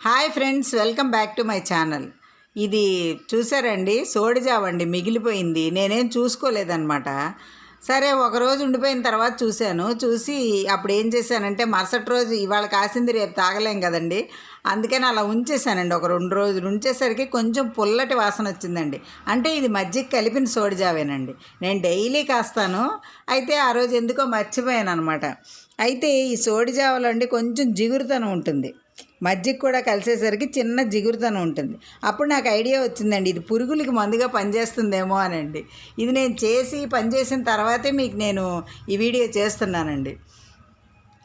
Hi friends welcome back to my channel. ఇది చూసారండి? సోడిజావండి మిగిలిపోయింది. నేనేం చూసుకోలేదన్నమాట. సరే ఒక రోజు ఉండిపోయిన తర్వాత చూశాను. చూసి అప్పుడు ఏం చేశానంటే మరుసటి రోజు ఇవాళ కాసింది రేపు తాగలేం కదండి. అందుకని అలా ఉంచేసానండి ఒక రెండు రోజులు. ఉంచేసరికి కొంచెం పుల్లటి వాసన వచ్చిందండి. అంటే ఇది మజ్జిగ కలిపిన సోడిజావేనండి నేను డైలీ కాస్తాను. అయితే ఆ రోజు ఎందుకో మర్చిపోయాను అనమాట అయితే ఈ సోడిజావలో అండి కొంచెం జిగురుతనం ఉంటుంది. మజ్జిగ కూడా కలిసేసరికి చిన్న జిగురుతనం ఉంటుంది. అప్పుడు నాకు ఐడియా వచ్చిందండి ఇది పురుగులకి మందుగా పనిచేస్తుందేమో అనండి. ఇది నేను చేసి పనిచేసిన తర్వాతే మీకు నేను ఈ వీడియో చేస్తున్నానండి.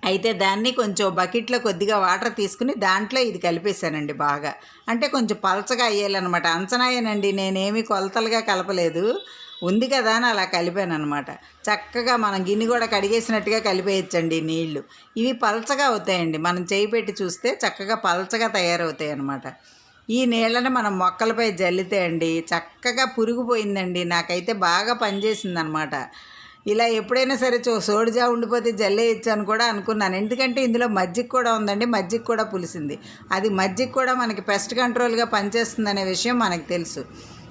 అయితే దాన్ని కొంచెం బకెట్లో కొద్దిగా వాటర్ తీసుకుని దాంట్లో ఇది కలిపేశానండి బాగా. అంటే కొంచెం పలచగా అయ్యాలన్నమాట. అంచనాయేనండి నేనేమి కొలతలుగా కలపలేదు. ఉంది కదా అని అలా కలిపాను అనమాట చక్కగా మనం గిన్నె కూడా కడిగేసినట్టుగా కలిపేయచ్చండి నీళ్ళు. ఇవి పలచగా అవుతాయండి. మనం చేయి పెట్టి చూస్తే చక్కగా పలచగా తయారవుతాయి అనమాట ఈ నీళ్ళని మనం మొక్కలపై జల్లితే అండి చక్కగా పురుగుపోయిందండి. నాకైతే బాగా పనిచేసింది అనమాట ఇలా ఎప్పుడైనా సరే చో సోడిజా ఉండిపోతే జల్లేయచ్చు అని కూడా అనుకున్నాను. ఎందుకంటే ఇందులో మజ్జిగ కూడా ఉందండి. మజ్జిగ కూడా పులిసింది. అది మజ్జిగ కూడా మనకి పెస్ట్ కంట్రోల్గా పనిచేస్తుంది అనే విషయం మనకు తెలుసు.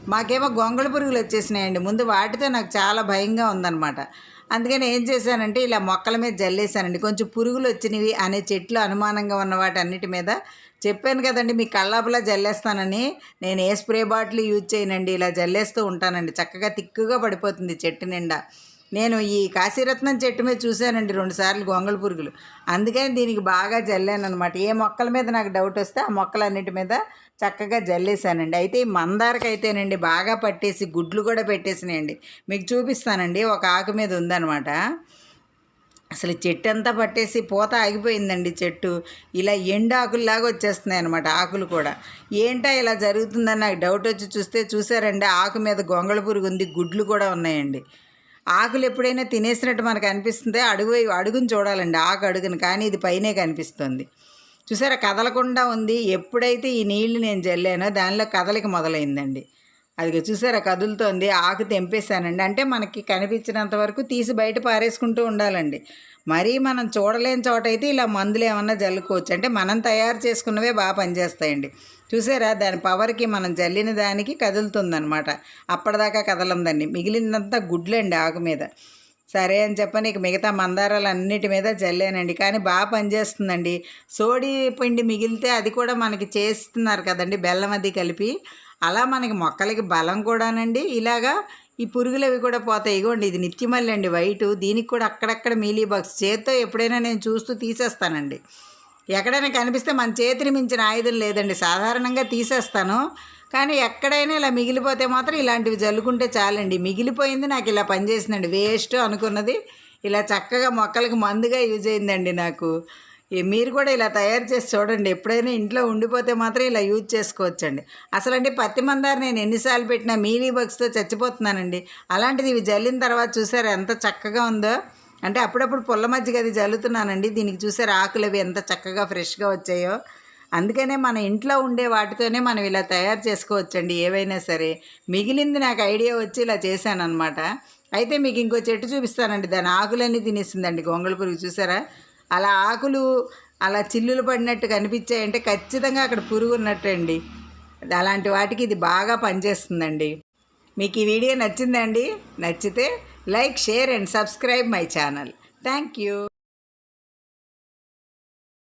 మాకేమో గొంగళ పురుగులు వచ్చేసినాయండి. ముందు వాటితో నాకు చాలా భయంగా ఉందన్నమాట. అందుకని ఏం చేశానంటే ఇలా మొక్కల మీద జల్లేశానండి. కొంచెం పురుగులు వచ్చినవి అనే చెట్లు అనుమానంగా ఉన్న వాటి అన్నిటి మీద చెప్పాను కదండి మీ కళ్ళాపులా జల్లేస్తానని నేను ఏ స్ప్రే బాటిల్ యూజ్ చేయనండి. ఇలా జల్లేస్తూ ఉంటానండి. చక్కగా తిక్కుగా పడిపోతుంది చెట్టు నిండా. నేను ఈ కాశీరత్నం చెట్టు మీద చూశానండి రెండుసార్లు గొంగళ పురుగులు. అందుకని దీనికి బాగా జల్లాను అనమాట ఏ మొక్కల మీద నాకు డౌట్ వస్తే ఆ మొక్కలన్నిటి మీద చక్కగా జల్లేసానండి అయితే ఈ మందారకి అయితేనండి బాగా పట్టేసి గుడ్లు కూడా పెట్టేసినాయండి. మీకు చూపిస్తానండి ఒక ఆకు మీద ఉందనమాట అసలు చెట్టు అంతా పట్టేసి పూత ఆగిపోయిందండి చెట్టు. ఇలా ఎండు ఆకుల్లాగా వచ్చేస్తున్నాయి అనమాట ఆకులు కూడా. ఏంటా ఇలా జరుగుతుందని నాకు డౌట్ వచ్చి చూస్తే చూసారండి ఆకు మీద గొంగళ పురుగు ఉంది గుడ్లు కూడా ఉన్నాయండి. ఆకులు ఎప్పుడైనా తినేసినట్టు మనకు అనిపిస్తుంది అడుగు అడుగును చూడాలండి ఆకు అడుగుని కానీ ఇది పైనే కనిపిస్తుంది. చూసారా కదలకుండా ఉంది. ఎప్పుడైతే ఈ నీళ్ళు నేను జల్లానో దానిలో కదలిక మొదలైందండి. అది చూసారా కదులుతోంది ఆకు తెంపేశానండి. అంటే మనకి కనిపించినంత వరకు తీసి బయట పారేసుకుంటూ ఉండాలండి. మరీ మనం చూడలేని చోట అయితే ఇలా మందులు ఏమన్నా జల్లుకోవచ్చు. అంటే మనం తయారు చేసుకున్నవే బాగా పనిచేస్తాయండి. చూసారా దాని పవర్కి మనం జల్లిన దానికి కదులుతుందనమాట అప్పటిదాకా కదలందండి. మిగిలినంతా గుడ్లండి ఆకు మీద. సరే అని చెప్పని ఇక మిగతా మందారాలు అన్నిటి మీద జల్లేనండి. కానీ బాగా పనిచేస్తుందండి. సోడి పిండి మిగిలితే అది కూడా మనకి చేస్తున్నారు కదండి బెల్లం అది కలిపి. అలా మనకి మొక్కలకి బలం కూడానండి. ఇలాగా ఈ పురుగులు అవి కూడా పోతాయి. ఇగోండి ఇది నిత్యమల్లి అండి వైటు. దీనికి కూడా అక్కడక్కడ మీలీ బాక్స్. చేత్తో ఎప్పుడైనా నేను చూస్తూ తీసేస్తానండి. ఎక్కడైనా కనిపిస్తే మన చేతిని మించిన ఆయుధం లేదండి. సాధారణంగా తీసేస్తాను. కానీ ఎక్కడైనా ఇలా మిగిలిపోతే మాత్రం ఇలాంటివి జల్లుకుంటే చాలండి. మిగిలిపోయింది నాకు ఇలా పనిచేసిందండి. వేస్ట్ అనుకున్నది. ఇలా చక్కగా మొక్కలకు మందుగా యూజ్ అయిందండి నాకు. మీరు కూడా ఇలా తయారు చేసి చూడండి. ఎప్పుడైనా ఇంట్లో ఉండిపోతే మాత్రం ఇలా యూజ్ చేసుకోవచ్చండి. అసలు పత్తి మందారు నేను ఎన్నిసార్లు పెట్టినా మీలీ బగ్స్తో చచ్చిపోతున్నానండి. అలాంటిది ఇవి జల్లిన తర్వాత చూసారు ఎంత చక్కగా ఉందో? అంటే అప్పుడప్పుడు పుల్ల మజ్జిగ అది జల్లుతున్నానండి. దీనికి చూసారు ఆకులు అవి ఎంత చక్కగా ఫ్రెష్గా వచ్చాయో? అందుకనే మన ఇంట్లో ఉండే వాటితోనే మనం ఇలా తయారు చేసుకోవచ్చండి ఏవైనా సరే. మిగిలింది నాకు ఐడియా వచ్చి ఇలా చేశాను అనమాట అయితే మీకు ఇంకో చెట్టు చూపిస్తానండి. దాని ఆకులన్నీ తినేసిందండి గొంగళ పురుగు చూసారా? అలా ఆకులు అలా చిల్లులు పడినట్టు కనిపించాయంటే ఖచ్చితంగా అక్కడ పురుగు ఉన్నట్టండి. అలాంటి వాటికి ఇది బాగా పనిచేస్తుందండి. మీకు ఈ వీడియో నచ్చిందండి నచ్చితే like share and subscribe my channel. Thank you.